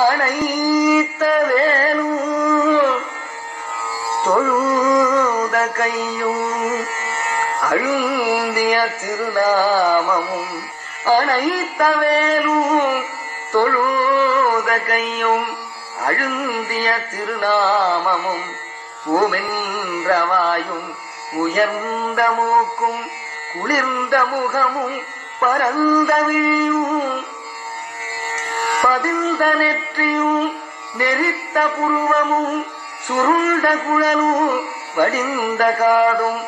அணைத்த வேலும் தொழுத கையும் அழுந்திய திருநாமமும் அணைத்த வேலும் தொழுத கையும் அழுந்திய திருநாமமும் பூமென்றவாயும் உயர்ந்த மூக்கும் குளிர்ந்த முகமும் பரந்த விழியும் பதிந்த நெற்றியும் நெறித்த புருவமும் சுருண்ட குழலும் வடிந்த காடும்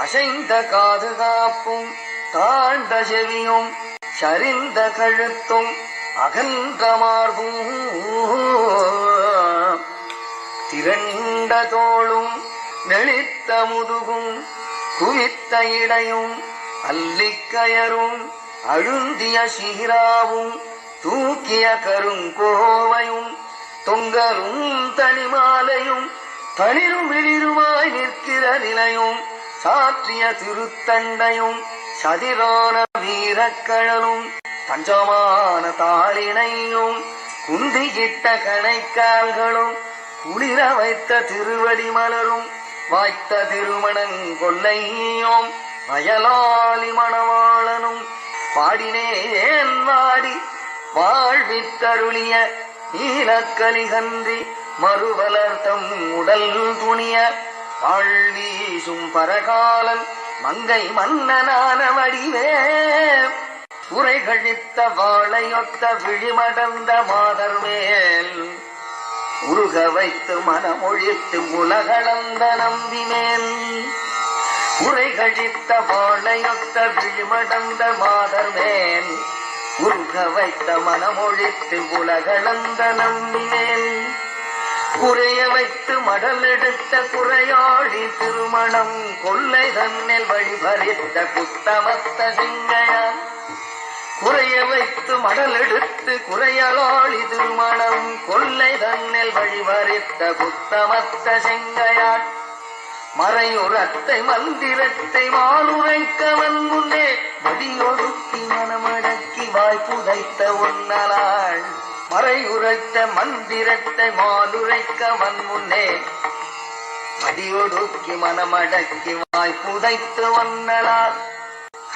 அசைந்த காது காப்பும் தாழ்ந்த செவியும் சரிந்த கழுத்தும் அகன்ற மார்பும் திரண்ட தோளும் நெளித்த முதுகும் குவித்த இடையும் அல்லிக்கயரும் அழுந்திய சீராவும் தூக்கிய கருங்கோவையும் தொங்கலும் தனிமாலையும் தளிரும் வெளிருமாய் நிற்கிற நிலையும் சாற்றிய திருத்தண்டையும் சதிரான வீரக்கழலும் தஞ்சமான தாளினையும் குந்தியிட்ட கணைக்கால்களும் குளிர வைத்த திருவடி மலரும் வாய்த்த திருமணங்கொல்லையும் வயலாளி மணவாளனும் பாடினேன் வாடி வாழ்வித்தருளிய நீலக்கலிகன்றி மறுவலர்த்தம் உடல் துணிய வாழ்வீசும் பரகாலன் மங்கை மன்னனான வடிவே. உரை கழித்த வாழையொத்த விழிமடந்த மாதர் மேல் உருக வைத்து மனமொழித்து உலகளந்த நம்பி மேல் உரை கழித்த வாழையொத்த விழிமடந்த மாதர் மேல் உருக வைத்த மனமொழித்து உலகளந்த நம்பி குறைய வைத்து மடல் எடுத்த குறையாழி திருமணம் கொள்ளை தன்னில் வழிபறித்த குத்தமத்த சிங்கையான் குறைய வைத்து மடல் எடுத்து குறையலாளி திருமணம் கொள்ளை தன்னில் வழிபறித்த குத்தமத்த செங்கையான் மறையுரத்தை மந்திரத்தை மாலுரைக்கவன் முன்னே மடியொடுக்கி உன்னலாள் மறையுரைத்த மந்திரத்தை மாலுரைக்கவன் முன்னே மடியொடுக்கி மனமடக்கி வாய்ப்புதைத்து வண்ணலால்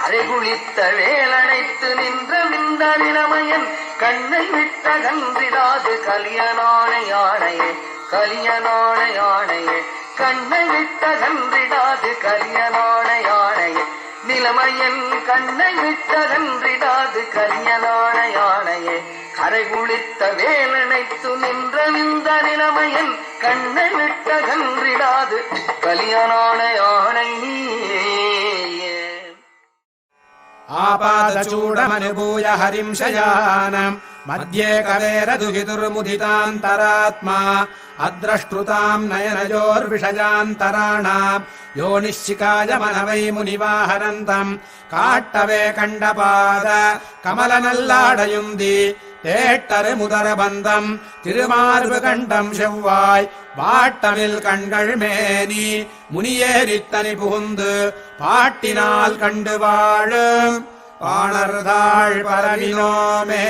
அரைகுளித்த வேலடைத்து நின்ற மிந்த நிலமையன் கண்ணை விட்ட கன்றிடாது கலியனான யானையே கலியனான யானையே கண்ணை விட்ட கன்றிடாது கலியனான யானையே. நிலமையன் கண்ணை விட்டதன்றிடாது கன்றிடாது கலியனான யானையே கரைகுளித்த வேலனைத்து நின்ற இந்த நிலமையன் கண்ணை விட்டதன்றிடாது கலியனான யானையே आपादचूडमनुभूय हरिम् शयानम् मध्ये कवेरदुहितुर्मुदितान्तरात्मा अद्रष्टृताम् नयनयोर्विषयान्तराणाम् योनिश्चिकाय मनवै मुनिवाहरन्तम् काट्टवे कण्डपाद कमलनल्लाडयुन्दि தேட்டரு முதர பந்தம் திருமார்பு கண்டம் செவ்வாய் வாட்டமில் கண்கள் மேனி முனியேறித்தனி புகுந்து பாட்டினால் கண்டு வாழும் பாணர்தாள் பரவினோமே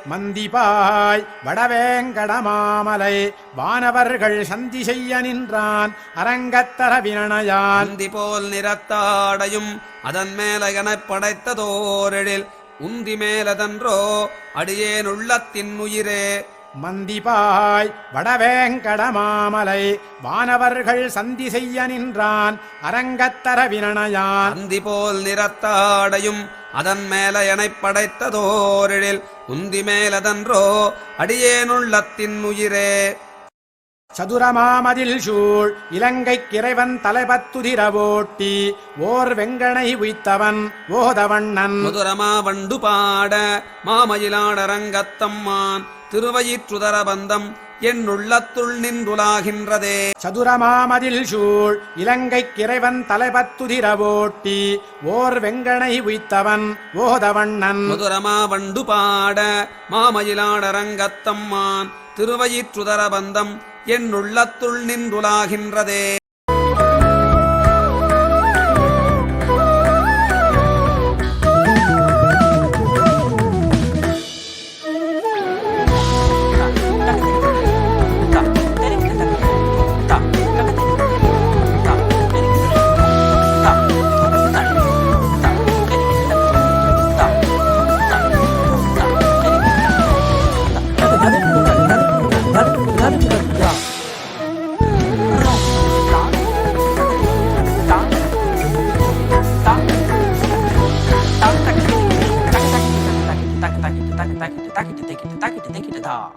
மந்திபாய் வடவேங்கடமாமலை வானவர்கள் சந்தி செய்ய நின்றான் அரங்கத்தர வினணையான் போல் நிறத்தாடையும் அதன் மேலகனப் படைத்ததோரெழில் உந்தி மேலதன்றோ அடியேன் உள்ளத்தின் உயிரே. மந்திபாய் வடவேங்கடமாமலை வானவர்கள் சந்தி செய்ய நின்றான் அரங்கத்தர வினணையான். அந்தி போல் நிறத்தாடையும் அதன் மேல எனப் படைத்ததோரெழில் உந்தி மேலதன்றோ அடியேன் உள்ளத்தின் உயிரே. சதுரமாமதில் சூழ் இலங்கைக் இறைவன் தலைபத்துதிரவோட்டி ஓர் வெங்கனை உய்த்தவன் ஓதவண்ணன். முதுரமா வண்டு பாட மாமயிலாடரங்கத்தம்மான் திருவயிற்றுதர பந்தம் என் உள்ளத்துள் நின்றுலாகின்றதே. சதுரமாமதில் சூழ் இலங்கைக் இறைவன் தலைபத்துதிரவோட்டி ஓர் வெங்கனை உய்த்தவன் ஓதவண்ணன். முதுரமா வண்டு பாட மாமயிலாடரங்கத்தம்மான் திருவயிற்றுதர பந்தம் என் உள்ளத்துள் நின்றுலாகின்றதே. 땡길 때, 땡길 때, 땡길 때 다.